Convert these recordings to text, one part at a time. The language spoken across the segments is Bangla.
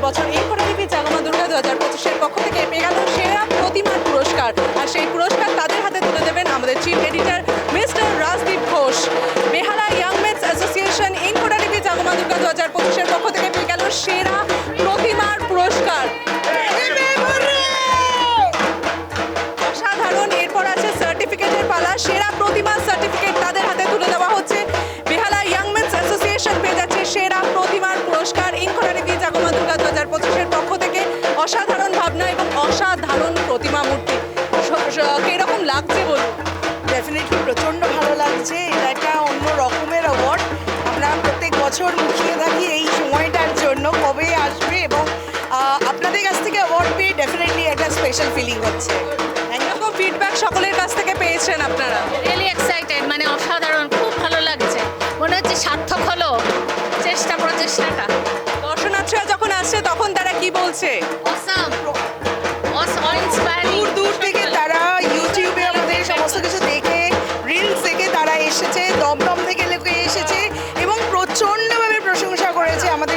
এবছর এই ফটোলিপি জাগমা দুর্গা দু হাজার পঁচিশের পক্ষ থেকে মেগানো সেরা প্রতিমার পুরস্কার। আর সেই প্রতিমা মূর্তি। কীরকম লাগছে বলুন? ডেফিনেটলি প্রচণ্ড ভালো লাগছে। এটা একটা অন্য রকমের অ্যাওয়ার্ড আমরা প্রত্যেক বছর মুখিয়ে থাকি এই সময়টার জন্য কবে আসবে এবং আপনাদের কাছ থেকে অ্যাওয়ার্ড পেয়ে ডেফিনেটলি একটা স্পেশাল ফিলিং হচ্ছে। এরকম ফিডব্যাক সকলের কাছ থেকে পেয়েছেন আপনারা? রিয়েলি এক্সাইটেড মানে অসাধারণ খুব ভালো লাগছে। মনে হচ্ছে সার্থক হলো। চেষ্টা প্রচেষ্টাটা। দর্শনার্থীরা যখন আসছে তখন তারা কি বলছে? অসাম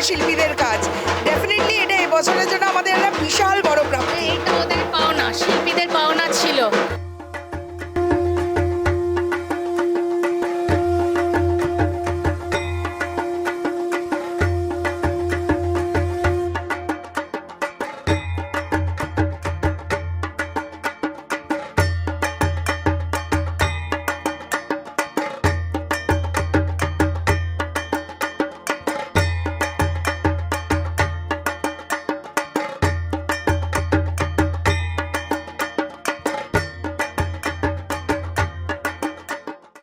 শিল্পীদের কাজ। ডেফিনেটলি এটা এবছরের জন্য আমাদের একটা বিশাল